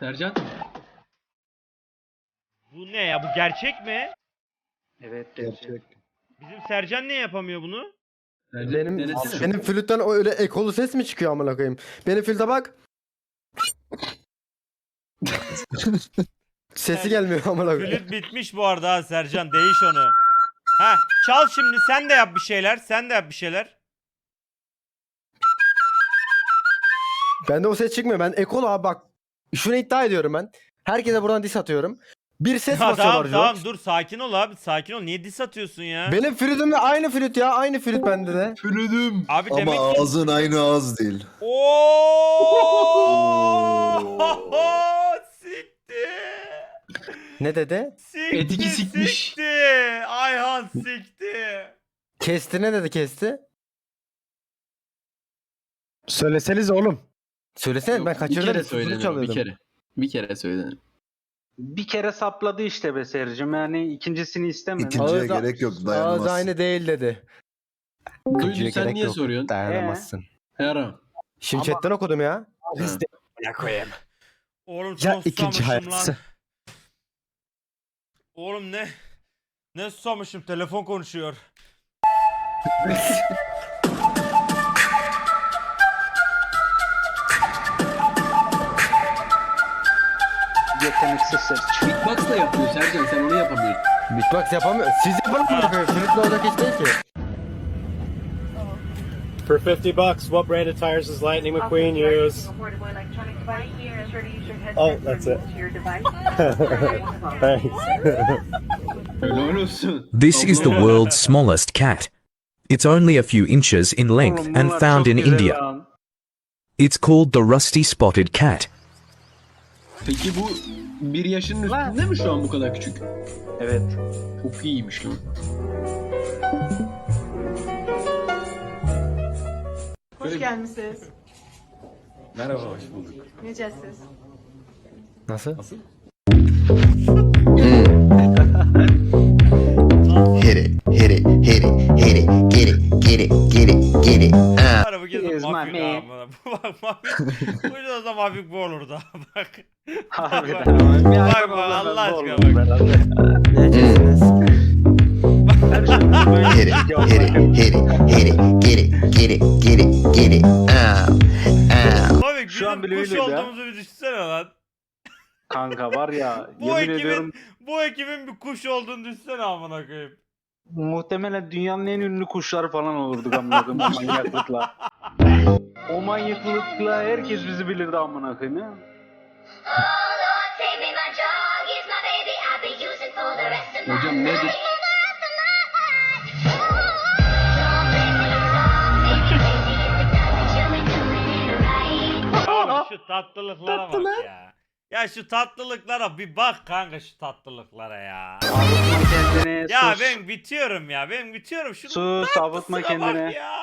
Sercan. Bu ne ya? Bu gerçek mi? Evet Gerçek. Bizim Sercan niye yapamıyor bunu? Sercan Benim denesene. benim flütten o öyle ekolu ses mi çıkıyor amına koyayım? Benim flüte bak. Sesi gelmiyor amına koyayım. Flüt bitmiş bu arada ha Sercan. Değiş onu. Ha çal şimdi sen de yap bir şeyler. Sen de yap bir şeyler. Bende o ses çıkmıyor. Ben ekol abi bak. Şunu iddia ediyorum ben. Herkese buradan diss atıyorum. Bir ses Ha, basıyorlar tamam tamam dur sakin ol abi sakin ol. Niye diss atıyorsun ya? Benim flütümle aynı flüt ya. Aynı flüt bende de. Flütüm. Abi Ama demek ki... ağzın aynı ağız değil. Oo! Sikti. Ne dedi? Sikti Etiki sikmiş. sikti. Ayhan sikti. Kesti ne dedi kesti? Söyleseniz oğlum. Söylesene Yok, ben bir kaçırdım. kere Sözünü söylenir o, bir kere. Bir kere söylenir. Bir kere sapladı işte be Sercim yani ikincisini istemedi. İkinciye Ağızda- gerek yok Ağız dayanamaz. aynı değil dedi. Duydun İkinciye sen gerek niye yok. soruyorsun? Dayanamazsın. Yara. Şimdi Ama- chatten okudum ya. Oğlum Ya ikinci hayatı. Oğlum ne? Ne susamışım telefon konuşuyor. Yeteneksiz Sercim. Beatbox da yapıyor Sercan sen onu yapamıyorsun. Beatbox yapamıyor. Siz yapın amına. Flütle olacak iş değil ki. For 50 bucks, what brand of tires does Lightning McQueen use? Oh, that's it. Thanks. This is the world's smallest cat. It's only a few inches in length and found in India. It's called the rusty spotted cat. Peki bu bir yaşının üstünde mi şu an bu kadar küçük? Evet. Çok iyiymiş lan. Hoş gelmişsiniz. Merhaba hoş bulduk. Necəsiz? Nasıl? Hit get it. Var bu kez Yes, mafik man. Bu bak mafik. Bu yüzden de mafik bu olurdu ha, bak. Harbiden. Bak, Bir bak, Allah aşkına bak. şeyimiz böyle Hit it, hit it, hit it, hit it, get it, get it, get it, get it. Ah, ah. Mafik Şu an bizim bile kuş olduğumuzu bir düşünsene lan. Kanka var ya Bu yemin ekibin- ediyorum Bu ekibin bir kuş olduğunu düşünsene amına koyayım. Muhtemelen dünyanın en ünlü kuşları falan olurduk amına koyayım o manyaklıkla. O manyaklıkla herkes bizi bilirdi amına koyayım ya. Hocam nedir? Oğlum şu tatlılıklara bak ya. Ya şu tatlılıklara bir bak kanka şu tatlılıklara ya. Avutma kendini Ya sus. ben bitiyorum ya. Ben bitiyorum. Şu Sus avutma kendini. ya.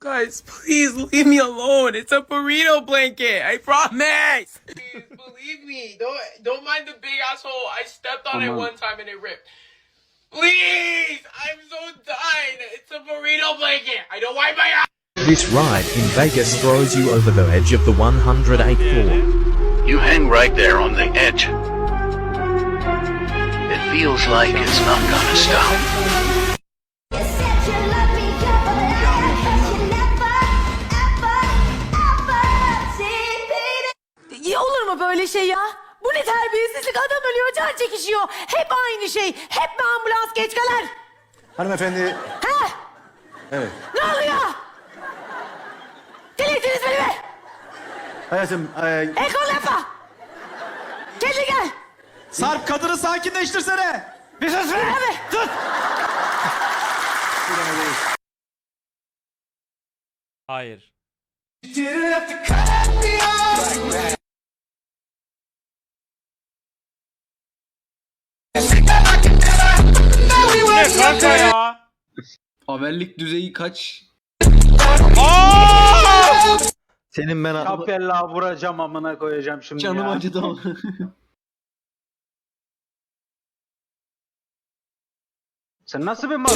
Guys, please leave me alone. It's a burrito blanket. I promise. Please believe me. Don't don't mind the big asshole. I stepped on it one time and it ripped. Please, I'm so done. It's a burrito blanket. I don't wipe my ass. This ride in Vegas throws you over the edge of the 108th floor. You hang right there on the edge. It feels like it's not gonna stop. Ya olur mu böyle şey ya? Bu ne terbiyesizlik adam ölüyor can çekişiyor. Hep aynı şey. Hep mi ambulans geç kalır? Hanımefendi, He? Evet. Ne oluyor? Delirtiniz beni be. hayatım, e, Ekol yapma. Kendine gel. Sarp kadını sakinleştirsene. Bir sus be. Abi, sus. Hayır. Kanka ya? Haberlik düzeyi kaç? Aa! Senin ben Kapella vuracağım amına koyacağım şimdi Canım ya. acıdı ama. Sen nasıl bir mal?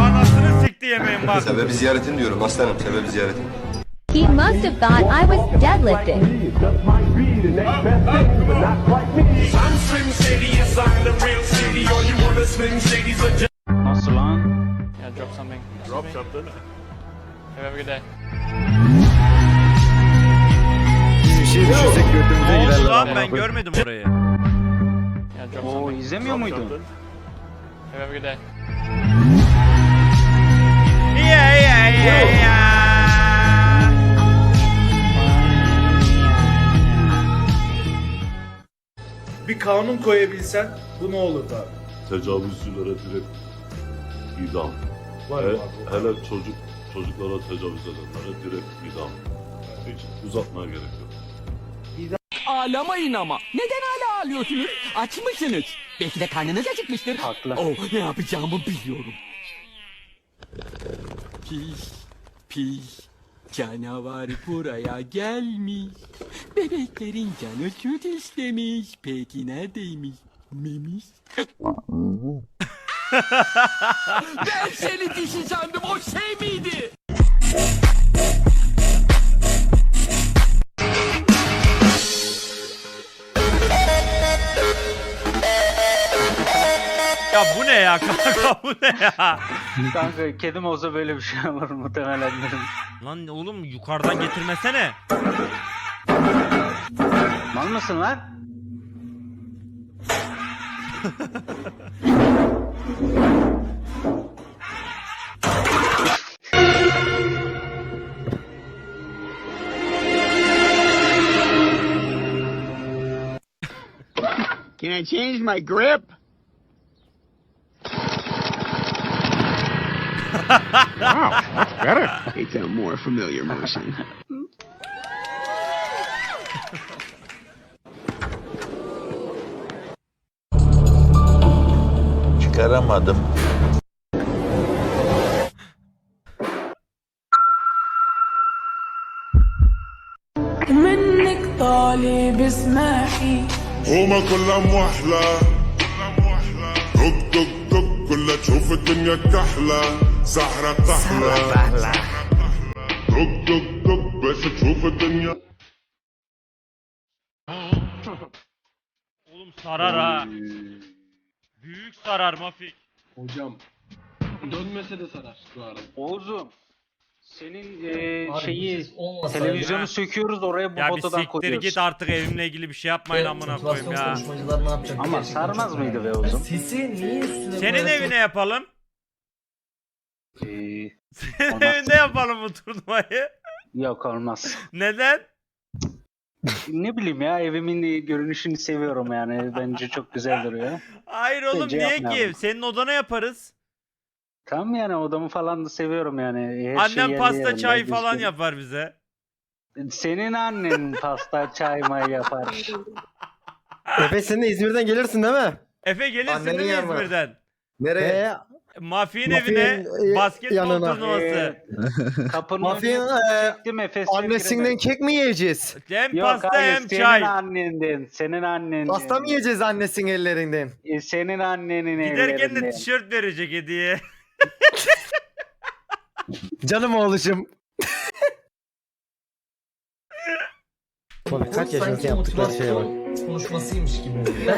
Anasını sikti yemeğin bak. Sebebi ziyaretin diyorum aslanım sebebi ziyaretin. He must have thought I was deadlifting. Nasıl lan? Yeah, drop something. Drop something. Have a good day. Biz bir şey düşünsek götümüze Ne oldu girerler. lan amına ben görmedim orayı. Yeah, drop Oo something. izlemiyor muydun? Have a good day. Yeah yeah yeah yeah. Kanun koyabilsen bu ne olurdu abi? Tecavüzcülere direkt idam. Var He- mı abi? hele çocuk çocuklara tecavüz edenlere direkt idam. Hiç uzatmaya gerek yok. Ağlamayın ama. Neden hala ağlıyorsunuz? Aç mısınız? Belki de karnınız acıkmıştır. Haklı. Oh ne yapacağımı biliyorum. Pis, pis. Canavar buraya gelmiş. Bebeklerin canı süt istemiş. Peki neredeymiş? Memiş. ben seni dişi sandım o şey miydi? Ya kanka bu ne ya? Kanka kedim olsa böyle bir şey olur muhtemelen dedim. Lan oğlum yukarıdan getirmesene. Mal mısın lan? Can I change my grip? Wow, that's better. It's a more familiar motion. Çıkaramadım. منك طالب اسمحي هما كلها موحلة دق دق دق كلها تشوف الدنيا كحلة سحرة تحلى دق دق دق بس تشوف الدنيا Oğlum sarar ha. Büyük sarar Mafik. Hocam dönmese de sarar bu arada. Oğuzum. Senin eee, şeyi televizyonu söküyoruz oraya bu Ya bir fotodan siktir koyuyoruz. git artık evimle ilgili bir şey yapmayın amına koyayım ya. Ama sarmaz mıydı be Oğuzum? Senin evine yapalım. Olmaz. evinde yapalım bu turnuvayı. yok olmaz. Neden? Ne bileyim ya evimin görünüşünü seviyorum yani. Bence çok güzel duruyor. Hayır oğlum Bence niye yapmayalım. ki? Senin odana yaparız. Tamam yani odamı falan da seviyorum yani. Her şey Annem yerli pasta yerinde, çay falan düzgün. yapar bize. Senin annen pasta çay may yapar. Efe sen de İzmir'den gelirsin değil mi? Efe gelirsin Annenin değil mi yanına. İzmir'den? Nereye? Mafi'nin Mafi'nin, evine e, basketbol yanına. turnuvası. Kapının Mafyanın önüne e, çektim annesinden kek mi yiyeceğiz? Hem Yok pasta hayır hem senin çay. annenden. Senin annenden. Pasta mı yiyeceğiz annesinin ellerinden? E, senin annenin Giderken de ellerinden. tişört verecek hediye. Canım oğluşum. Bak kaç yaşındasın yaptıkları şeye bak.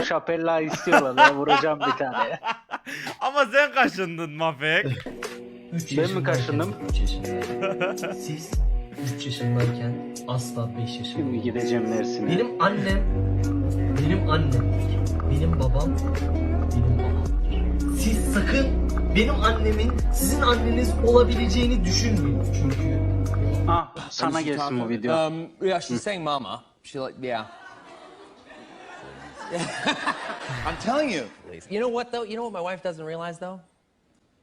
Şapella istiyorlar ya vuracağım bir tane. Ama sen kaşındın Mafek. Ben mi kaşındım? 3 yaşındayken. Siz 3 yaşındayken asla 5 yaşında Şimdi gideceğim Mersin'e. Benim annem, benim annem, benim babam, benim babam. Siz sakın benim annemin sizin anneniz olabileceğini düşünmeyin. Çünkü Ah sana gelsin bu video. Um, yeah, she's saying mama. She like, yeah. I'm telling you. You know what though? You know what my wife doesn't realize though?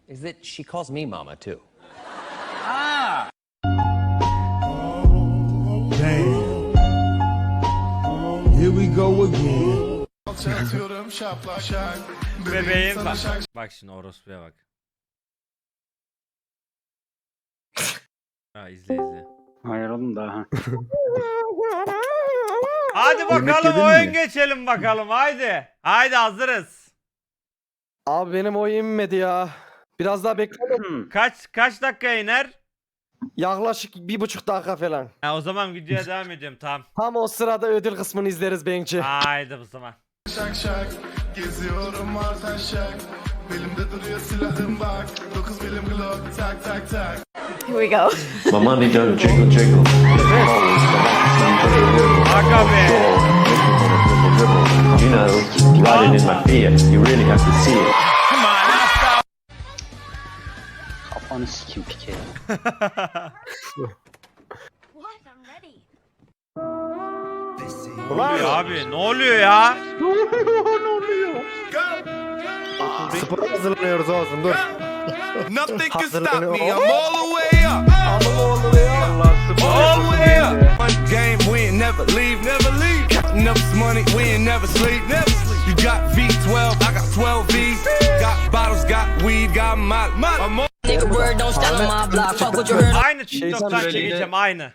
Is that she calls me mama too. Here we go again. Bebeğim bak. Bak şimdi orospuya bak. Ha izle izle. Hayır oğlum daha. Hadi bakalım yedin oyun mi? geçelim bakalım haydi. Haydi hazırız. Abi benim o inmedi ya. Biraz daha bekledim. Kaç kaç dakika iner? Yaklaşık bir buçuk dakika falan. Ha, o zaman videoya devam ediyorum tamam. Tam o sırada ödül kısmını izleriz bence. Haydi o zaman. Şak şak geziyorum artan şak Belimde duruyor silahım bak 9 milim glock tak tak tak Here we go. My money don't jiggle jiggle. Aga be. You know, riding in my fear. You really have to see it. Kafanı sikim pike ya. Ne oluyor abi? Ne oluyor ya? Spor hazırlanıyoruz olsun dur. Nothing can stop me, I'm all the way up spor All the way up One game we ain't never leave Never leave Counting up this money we ain't never sleep Never sleep You got V12 I got 12 V's Got bottles got weed got my I'm on Nigga word don't stand on my block. Fuck what you heard. Aynı TikTok'tan söyleyeyim. çekeceğim aynı.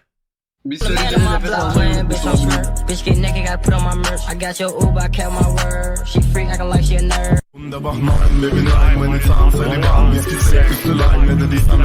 Bir Man söyleyeceğim on my nefes block, alacağım. playing bitch smirk. Bitch get naked, gotta put on my merch. I got your Uber, I kept my word. She freak acting like she a nerd. Bunda bakma evine When it's time seni bal Biz kimseye küstüler Ne dediysen